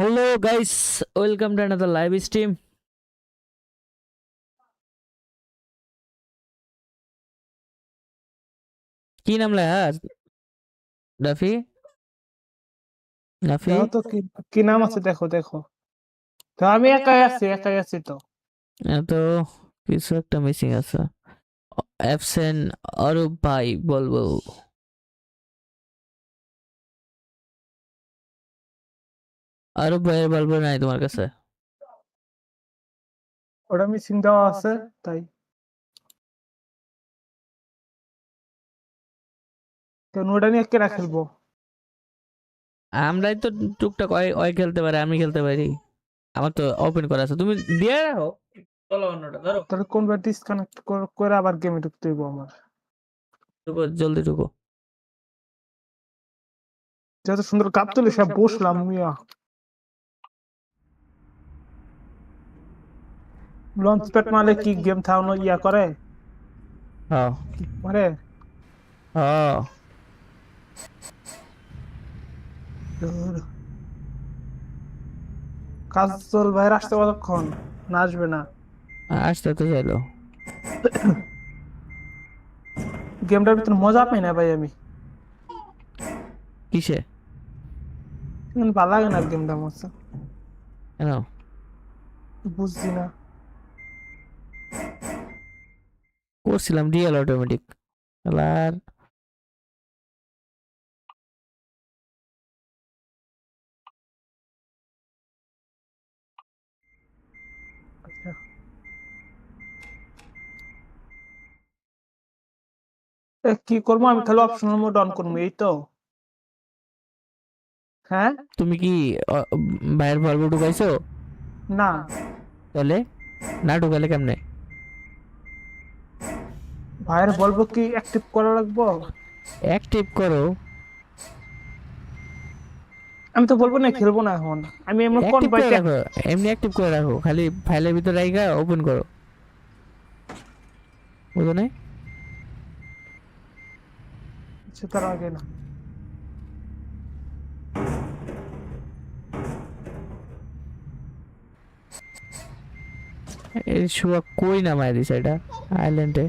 Hello guys, welcome to another live stream. কি নাম লেখা রাফি রাফি দেখো তো কি কি নাম আছে দেখো দেখো। তো আমি একাই আছি একাই আছি তো। এত কিছু একটা মিসিং আছে। অ্যাবসেন্ট অরূপ ভাই বলব। অরূপ ভাইয়ের বলব নাই তোমার কাছে? ওটা মিসিং দেওয়া আছে তাই। কেন ওটা নিয়ে কেনা খেলব? আমরাই তো টুকটাক ওই ওই খেলতে পারি আমি খেলতে পারি। আমার তো ওপেন করা আছে। তুমি দিয়ে রাখো। চলো অন্যটা ধরো। তাহলে কোন ডিসকানেক্ট করে আবার গেমে ঢুকতে হইব আমার। ঢুকো জলদি ঢুকো। যত সুন্দর কাপ তুলে সব বসলাম মিয়া। লঞ্চ প্যাড মালে কি গেম থাউনো ইয়া করে? হ্যাঁ। মানে হ্যাঁ। কাজল ভাইয়ের আসতে কতক্ষণ? না আসবে না। আসতে তো চাইলো গেমটার ভিতরে মজা পাই না ভাই আমি। কিসে? ভালো লাগে না গেমটা আমার কেন? বুঝছি না। করছিলাম রিয়েল অটোমেটিক আর আচ্ছা। কি করব? আমি খালি অপশনাল মোড অন করব এই তো। হ্যাঁ? তুমি কি ভাইয়ের ভলভো ঢুকাইছো? না। তাহলে না ঢুকালে কেমনে? ভাইয়ের বলব কি অ্যাক্টিভ করা লাগবো? অ্যাক্টিভ করো। আমি তো বলব না খেলব না এখন। আমি এমন কোন রাখো এমনি অ্যাক্টিভ করে রাখো। খালি ফাইলের ভিতরে রাখা ওপেন করো। বুঝো নাই? তার আগে না। এই শুয়া কই নামায় দিছে এটা? আইল্যান্ডে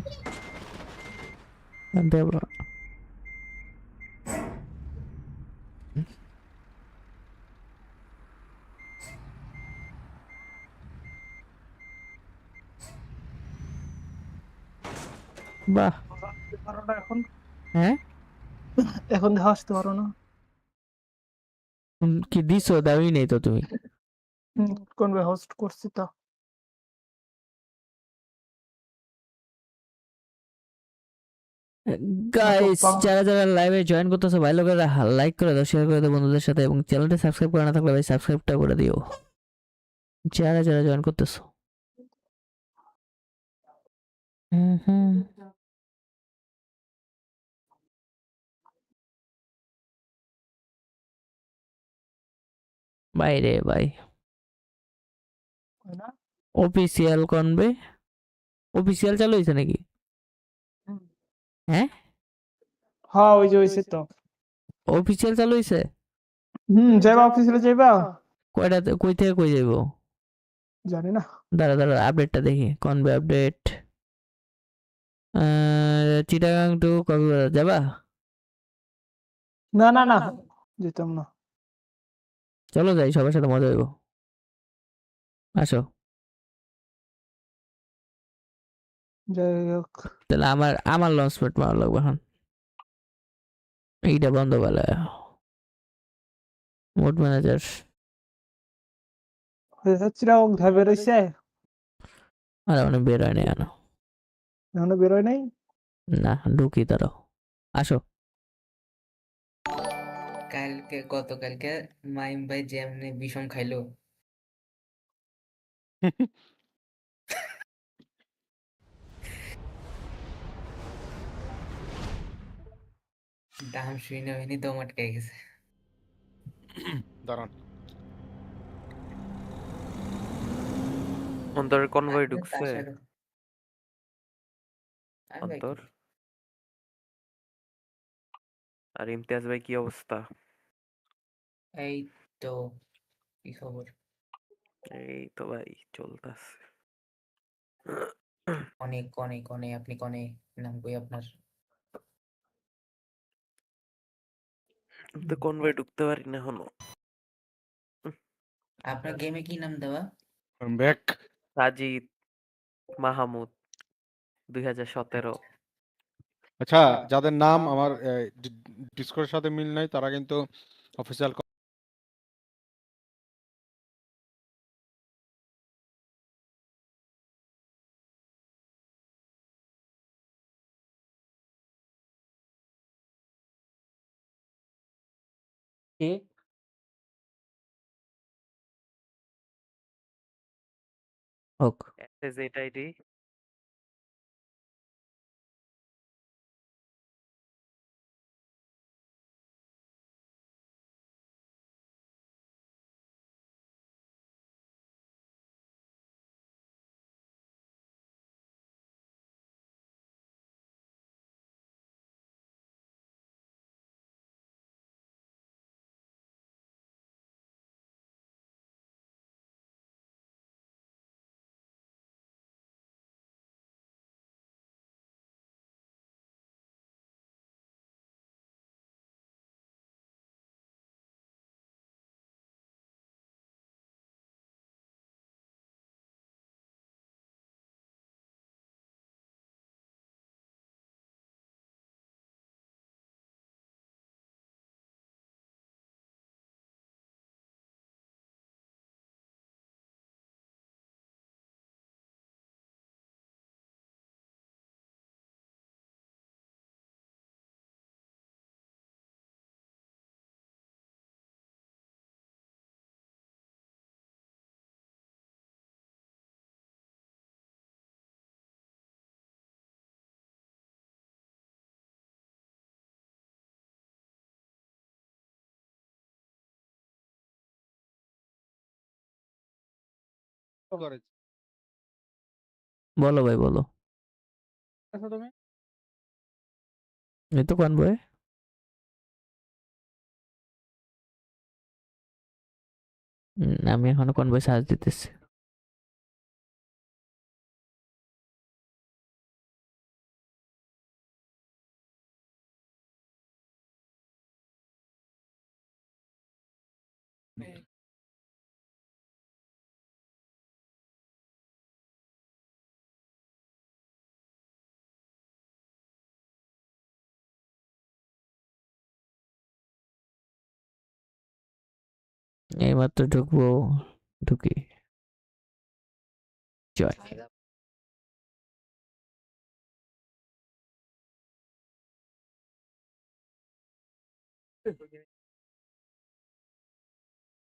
বাহ পারো না এখন হ্যাঁ এখন দেখা আসতে পারো না। উম, কি দিছো? দাবি নেই তো তুমি। কোন হোস্ট করছি তো? গাইস। যারা যারা লাইভে জয়েন করতেছো ভাই লোকেরা লাইক করে দাও শেয়ার করে দাও বন্ধুদের সাথে এবং চ্যানেলটা সাবস্ক্রাইব করে না থাকলে ভাই সাবস্ক্রাইবটা করে দিও। যারা যারা জয়েন করতেছো। হুম হুম ভাই। হয় না? অফিসিয়াল কনবে অফিসিয়াল চালু হয়েছে নাকি? হ্যাঁ? হ্যাঁ ওই যে হয়েছে তো। অফিসিয়াল চালু হয়েছে হুম যাইবা অফিসে যাইবা? কয়টা কই থেকে কই যাইবো? জানি না। দাঁড়া দাঁড়া আপডেটটা দেখি। কনবে আপডেট চিটাগাং টু কক্সবাজার যাবা? না না না যেতাম না। চলো যাই সবার সাথে মজা হইব। আসো। যাই হোক। তাহলে আমার আমার লঞ্চ প্যাড মারা লাগবে এখন। এইটা বন্ধ বলে মোড ম্যানেজার চিরাগ ঘাবে বেরোইছে আর মানে বের হয় না কেন এখনও বেরোয় নাই? না ঢুকি তারও আসো। কালকে গতকালকে মাইম ভাই যেমনি বিষম খাইলো। দাম শুনে হয়নি দম আটকে গেছে। দাঁড়ান। অন্তরের কনভয় আপনি ঢুকছে। অন্তর। আর ইমতিয়াজ ভাই কি অবস্থা? এই তো কি খবর? এই তো ভাই চলতেছে। অনেক অনেক অনেক আপনি কনে? নাম কই আপনার? তো কনভয় ঢুকতে পারি না এখনও আপনার গেমে কি নাম দেওয়া? ব্যাক সাজিদ মাহমুদ দুই হাজার সতেরো। আচ্ছা। যাদের নাম আমার ডিসকর্ডের সাথে মিল নাই তারা কিন্তু অফিসিয়াল কে হোক। এসএজেড আইডি করেছে বলো ভাই বলো। আচ্ছা তুমি? এই তো কোন বই আমি এখনও কোন বই সার্চ দিতেছি। এইমাত্র ঢুকবো ঢুকি জয়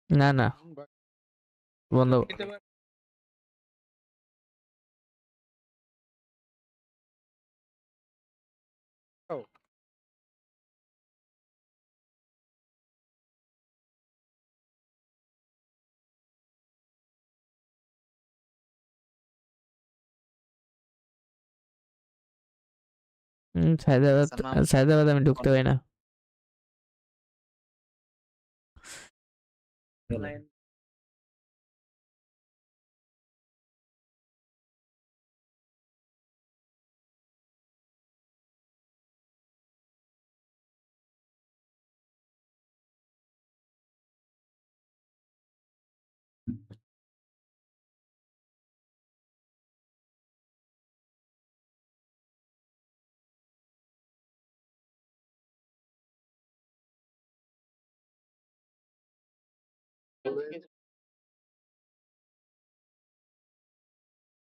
না না বন্ধ হুম, সায়দাবাদ সায়দাবাদ আমি ঢুকতে পারি না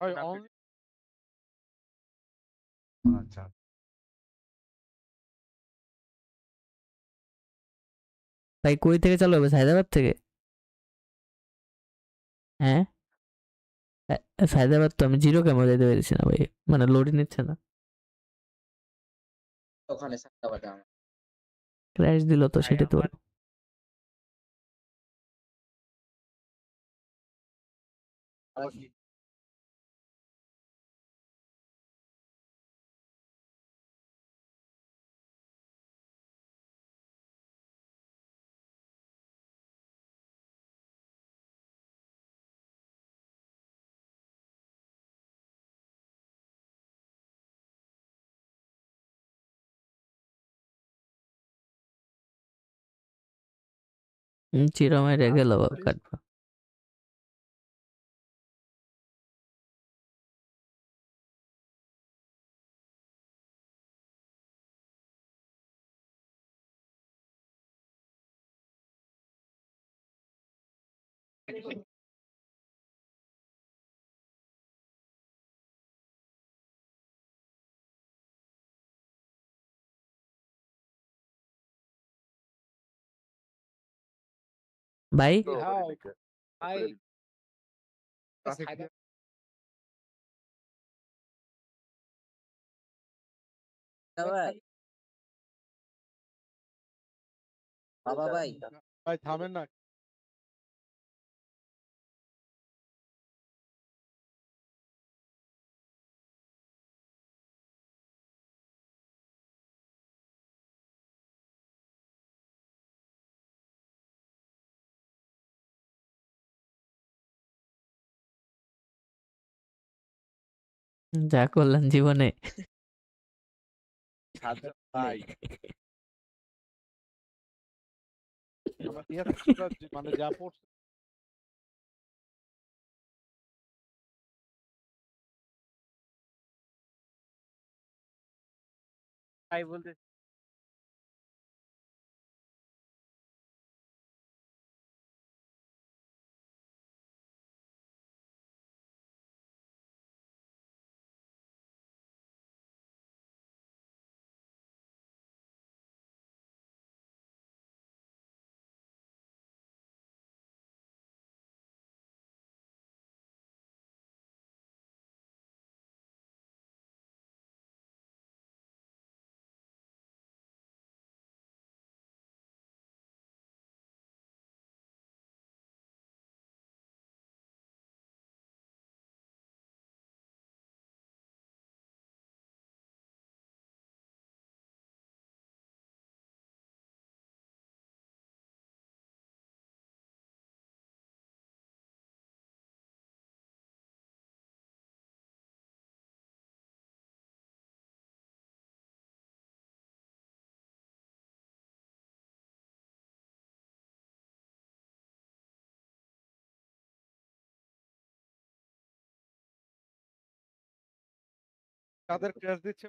ভাই only আচ্ছা ভাই কই থেকে চালু হবে সায়দাবাদ থেকে? হ্যাঁ? এ- সায়দাবাদ তো আমি জিরো ক্যামেরা যেতে পেরেছি না ভাই মানে লোডই নিচ্ছে না। ওখানে ক্র্যাশ দিল তো সেটা তো Okay. में रह हाँ, गया तो लवा কাটবা ভাই বাবা ভাই ভাই থামেন না যা করলাম জীবনে। ভাই। আমার ইতিহাসটা মানে যা পড়ছে। তাই বলতে তাদের ক্র্যাশ দিচ্ছে